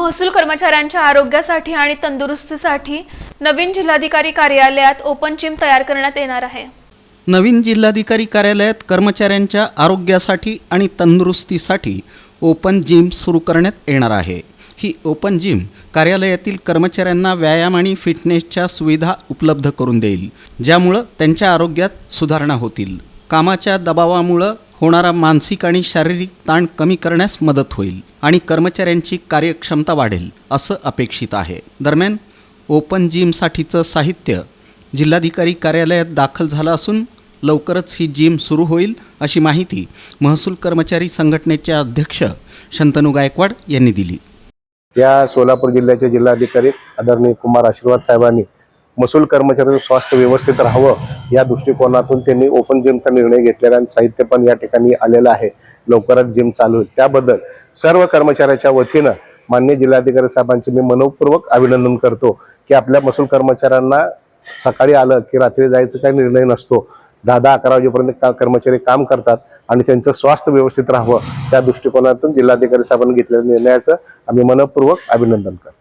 महसूल कर्मचाऱ्यांच्या आरोग्यासाठी आणि तंदुरुस्तीसाठी नवीन जिल्हाधिकारी कार्यालयात ओपन जिम तयार करण्यात येणार आहे. नवीन जिल्हाधिकारी कार्यालयात कर्मचाऱ्यांच्या आरोग्यासाठी आणि तंदुरुस्तीसाठी ओपन जिम सुरू करण्यात येणार आहे. ही ओपन जिम कार्यालयातील कर्मचाऱ्यांना व्यायाम आणि फिटनेसच्या सुविधा उपलब्ध करून देईल ज्यामुळं त्यांच्या आरोग्यात सुधारणा होतील. कामाच्या दबावामुळं होणारा मानसिक आणि शारीरिक ताण कमी करण्यास मदत होईल. आणि कर्मचाऱ्यांची कार्यक्षमता वाढेल असं अपेक्षित आहे. दरम्यान ओपन जिमसाठीचं साहित्य जिल्हाधिकारी कार्यालयात दाखल झालं असून लवकरच ही जिम सुरू होईल अशी माहिती महसूल कर्मचारी संघटनेचे अध्यक्ष शंतनू गायकवाड यांनी दिली. या सोलापूर जिल्ह्याचे जिल्हाधिकारी आदरणीय कुमार आशीर्वाद साहेबांनी महसूल कर्मचाऱ्यांचं स्वास्थ्य व्यवस्थित राहावं या दृष्टिकोनातून त्यांनी ओपन जिमचा निर्णय घेतलेला आणि साहित्य पण या ठिकाणी आलेलं आहे. लवकरच जिम चालू होईल. त्याबद्दल सर्व कर्मचाऱ्याच्या वतीनं मान्य जिल्हाधिकारी साहेबांचे मी मनपूर्वक अभिनंदन करतो की आपल्या महसूल कर्मचाऱ्यांना सकाळी आलं की रात्री जायचं काही निर्णय नसतो. दहा दहा अकरा वाजेपर्यंत का कर्मचारी काम करतात आणि त्यांचं स्वास्थ्य व्यवस्थित राहावं त्या दृष्टिकोनातून जिल्हाधिकारी साहेबांनी घेतलेल्या निर्णयाचं आम्ही मनपूर्वक अभिनंदन करतो.